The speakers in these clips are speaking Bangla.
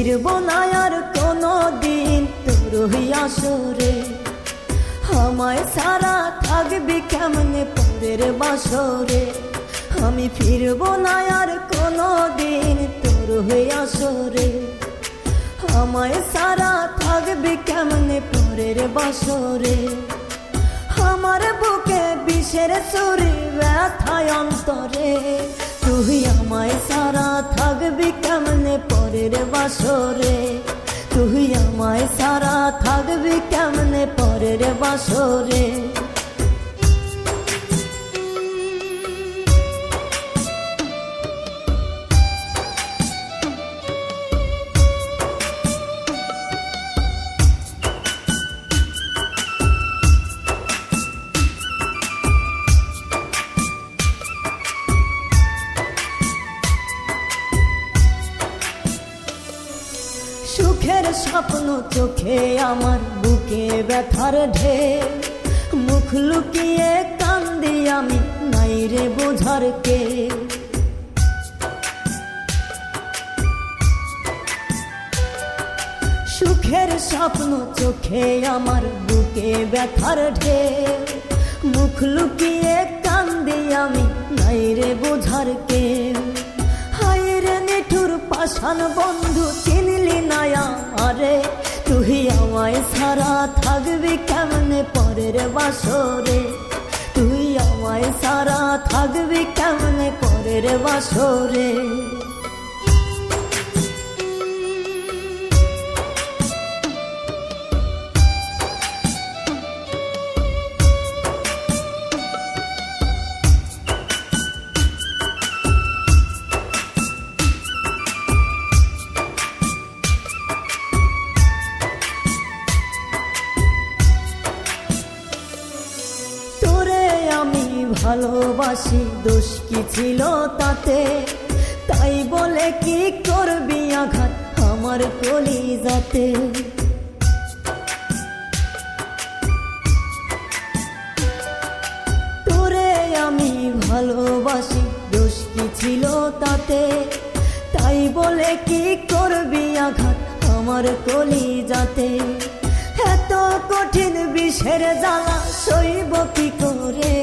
ফিরব না আর কোনো দিন তোর আসরে আমায় সারা থাকবি কেমনে পরের বাসরে? আমি ফিরব না আর কোনো দিন তোর আসরে। আমায় সারা থাকবি কেমনে পরের বাসরে? আমার বুকে বিষের সুরি ব্যথায় অন্তরে। তুই আমায় সারা থাকবি কেমনে পরের বাসরে? তুই আমায় সারা থাকবি কেমনে পরের বাসরে? চোখে আমার বুকে ব্যথার ঢের। মুখ লুকিয়ে কান্দি আমি, নাই রে বোঝার কে। সুখের স্বপ্ন চোখে আমার বুকে ব্যথার ঢে মুখ লুকিয়ে কান্দি আমি, নাই রে বোঝার কে। হায় রে নিঠুর পাষাণ বন্ধু চিনলি না আমায় সারা থাকবি কেমনে পরের বাসরে? তুই আমায় সারা থাকবি কেমনে পরের বাসরে? ভালোবাসি দোষ কি ছিল তাতে? তাই বলে কি করবি আঘাত আমার কলি যাতে তোরে আমি ভালোবাসি, দোষ কি ছিল তাতে? তাই বলে কি করবি আঘাত আমার কলি যাতে এত কঠিন বিষের জ্বালা সইব কি করে?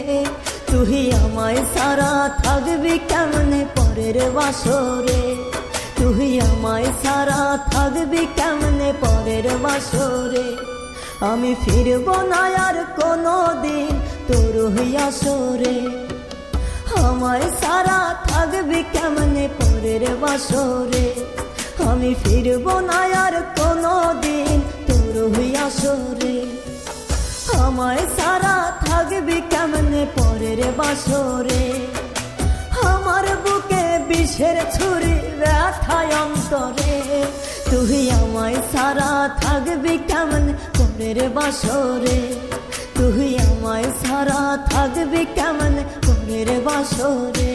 তুই আমায় সারা থাকবি কেমনে পরের বাসরে? তুই আমায় সারা থাকবি কেমনে পরের বাসরে? আমি ফিরব না আর কোনো দিন তোর আসরে। আমায় সারা থাকবি কেমনে পরের বাসরে? আমি ফিরব না আর কোনো দিন তোর আসরে। আমায় সারা থাকবি কেমনে পরের বাসরে? আমার বুকে বিষের ছুরি ব্যথায় অন্তরে। তুই আমায় সারা থাকবি কেমন পরের বাসরে? তুই আমায় সারা থাকবি কেমন পরের বাসরে?